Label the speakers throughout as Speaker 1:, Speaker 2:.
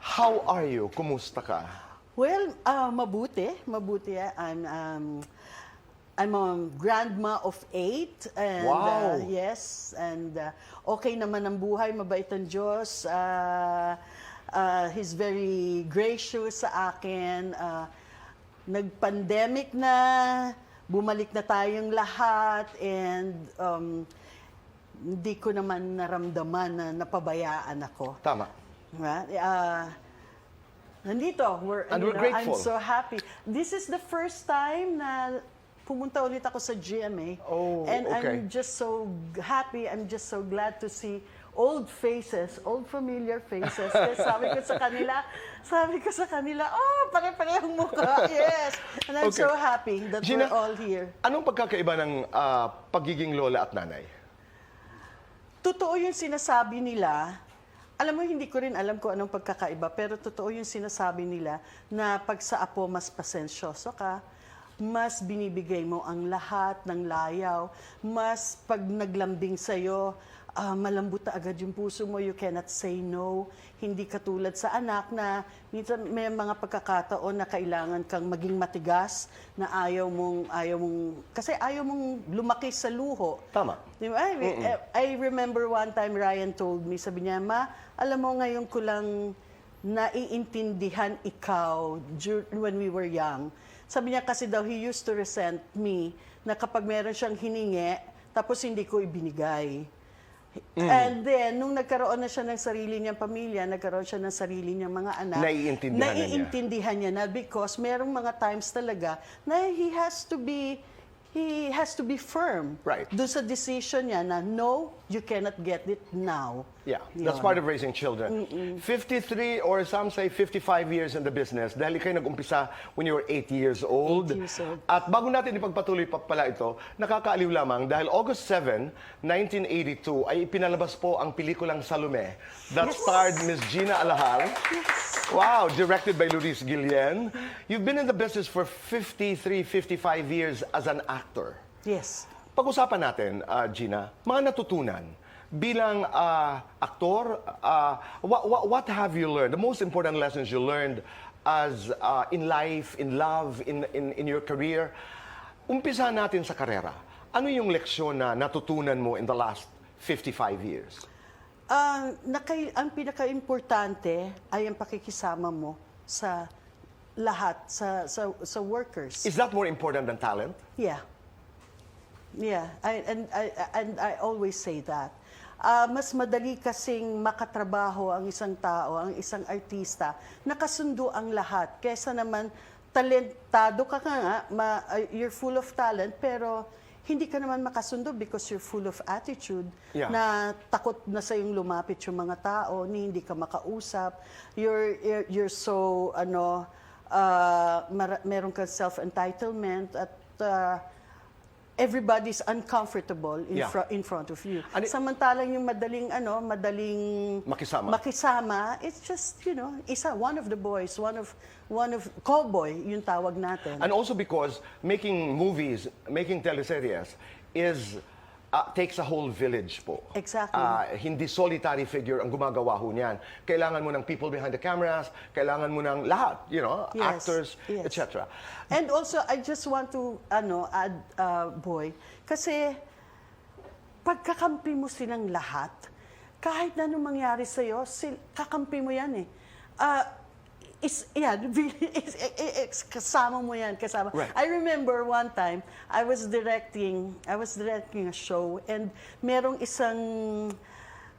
Speaker 1: How are you? Kumusta ka?
Speaker 2: Well, ah, mabuti. Mabuti. ah. I'm, um, I'm a grandma of eight. And,
Speaker 1: Wow.
Speaker 2: ah, yes. And ah, okay naman ang buhay. Mabait ang Diyos. Ah, ah, he's very gracious sa akin. Ah, nag-pandemic na. Bumalik na tayong lahat. And um, hindi ko naman naramdaman na napabayaan ako.
Speaker 1: Tama.
Speaker 2: Right? Uh, nandito, we're,
Speaker 1: And we're
Speaker 2: know,
Speaker 1: grateful.
Speaker 2: I'm so happy. This is the first time na pumunta ulit ako sa GMA.
Speaker 1: Oh,
Speaker 2: and
Speaker 1: okay.
Speaker 2: I'm just so happy. I'm just so glad to see old faces, old familiar faces. Kaya sabi ko sa kanila, sabi ko sa kanila, oh, pare-parehong mukha. Yes. And I'm
Speaker 1: Okay.
Speaker 2: so happy that
Speaker 1: Gina,
Speaker 2: we're all here.
Speaker 1: Anong pagkakaiba ng ah, pagiging lola at nanay?
Speaker 2: totoo yung sinasabi nila. Alam mo, hindi ko rin alam kung anong pagkakaiba, pero totoo yung sinasabi nila na pag sa apo mas pasensyoso ka, mas binibigay mo ang lahat ng layaw, mas pag naglambing sa'yo, ah, malambot na agad yung puso mo, you cannot say no. Hindi katulad sa anak na minsan may mga pagkakataon na kailangan kang maging matigas na ayaw mong, ayaw mong, kasi ayaw mong lumaki sa luho.
Speaker 1: Tama.
Speaker 2: Di ba? I, I remember one time Ryan told me, sabi niya, Ma, alam mo ngayon ko lang naiintindihan ikaw when we were young. Sabi niya kasi daw, he used to resent me na kapag meron siyang hiningi, tapos hindi ko ibinigay. And then, nung nagkaroon na siya ng sarili niyang pamilya, nagkaroon siya ng sarili niyang mga anak,
Speaker 1: Naiintindihan na niya.
Speaker 2: naiintindihan niya na because merong mga times talaga na he has to be he has to be firm
Speaker 1: Right.
Speaker 2: doon sa decision niya na no, you cannot get it now.
Speaker 1: Yeah, that's
Speaker 2: Yun.
Speaker 1: part of raising children. 53 or some say 55 years in the business dahil kayo nag-umpisa when you were 8 years old.
Speaker 2: Eight years old.
Speaker 1: At bago natin ipagpatuloy pa pala ito, nakakaaliw lamang dahil August 7, 1982 ay ipinalabas po ang pelikulang Salome that
Speaker 2: Yes.
Speaker 1: starred Miss Gina Alahal. Wow, directed by Luis Guillen. You've been in the business for 53, 55 years as an actor.
Speaker 2: Yes.
Speaker 1: Pag-usapan natin, ah, Gina, mga natutunan bilang ah, aktor, ah, what, what, what have you learned? The most important lessons you learned as ah, in life, in love, in, in, in your career. Umpisa natin sa karera. Ano yung leksyon na natutunan mo in the last 55 years?
Speaker 2: Ang nakay, ang pinaka-importante ay ang pakikisama mo sa lahat, sa, sa, sa workers.
Speaker 1: Is that more important than talent?
Speaker 2: Yeah. Yeah, I, and, I, and I always say that. Ah, mas madali kasing makatrabaho ang isang tao, ang isang artista, nakasundo ang lahat. Kesa naman, talentado ka ka nga, ma- ah, you're full of talent, pero hindi ka naman makasundo because you're full of attitude
Speaker 1: Yeah.
Speaker 2: na takot na sa yung lumapit yung mga tao, ni hindi ka makausap. You're, you're, you're so, ano, uh, mar- meron kang self-entitlement at uh, everybody's uncomfortable in,
Speaker 1: Yeah.
Speaker 2: fro- in front of you.
Speaker 1: Ano-
Speaker 2: Samantalang yung madaling, ano, madaling
Speaker 1: Makisama.
Speaker 2: makisama, it's just, you know, isa, one of the boys, one of, one of, cowboy, yung tawag natin.
Speaker 1: And also because making movies, making teleseries is uh, takes a whole village po.
Speaker 2: Exactly.
Speaker 1: Ah, hindi solitary figure ang gumagawa ho niyan. Kailangan mo ng people behind the cameras, kailangan mo ng lahat, you know,
Speaker 2: Yes,
Speaker 1: actors,
Speaker 2: yes.
Speaker 1: etc.
Speaker 2: And also, I just want to, ano, add, uh, boy, kasi pagkakampi mo silang lahat, kahit na anong mangyari sa'yo, sil, kakampi mo yan eh. Ah, is, yeah, is, is, kasama mo yan, kasama.
Speaker 1: Right.
Speaker 2: I remember one time, I was directing, I was directing a show, and merong isang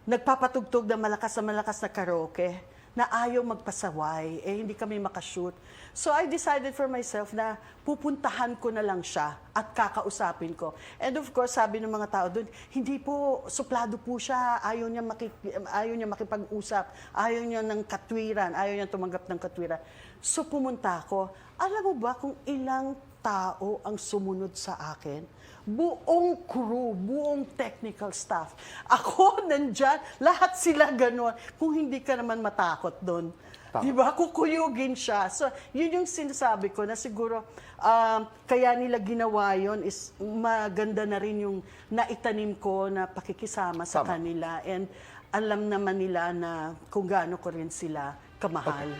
Speaker 2: nagpapatugtog na malakas na malakas na karaoke na ayaw magpasaway, eh hindi kami makashoot. So I decided for myself na pupuntahan ko na lang siya at kakausapin ko. And of course, sabi ng mga tao doon, hindi po, suplado po siya, ayaw niya, makik- ayaw niya makipag-usap, ayaw niya ng katwiran, ayaw niya tumanggap ng katwiran. So pumunta ako. Alam mo ba kung ilang tao ang sumunod sa akin? Buong crew, buong technical staff. Ako nandyan, lahat sila ganon. Kung hindi ka naman matakot doon.
Speaker 1: Tama.
Speaker 2: Di ba? Kukuyugin siya. So, yun yung sinasabi ko na siguro um, kaya nila ginawa yon is maganda na rin yung naitanim ko na pakikisama sa
Speaker 1: Tama.
Speaker 2: kanila. And alam naman nila na kung gaano ko rin sila kamahal.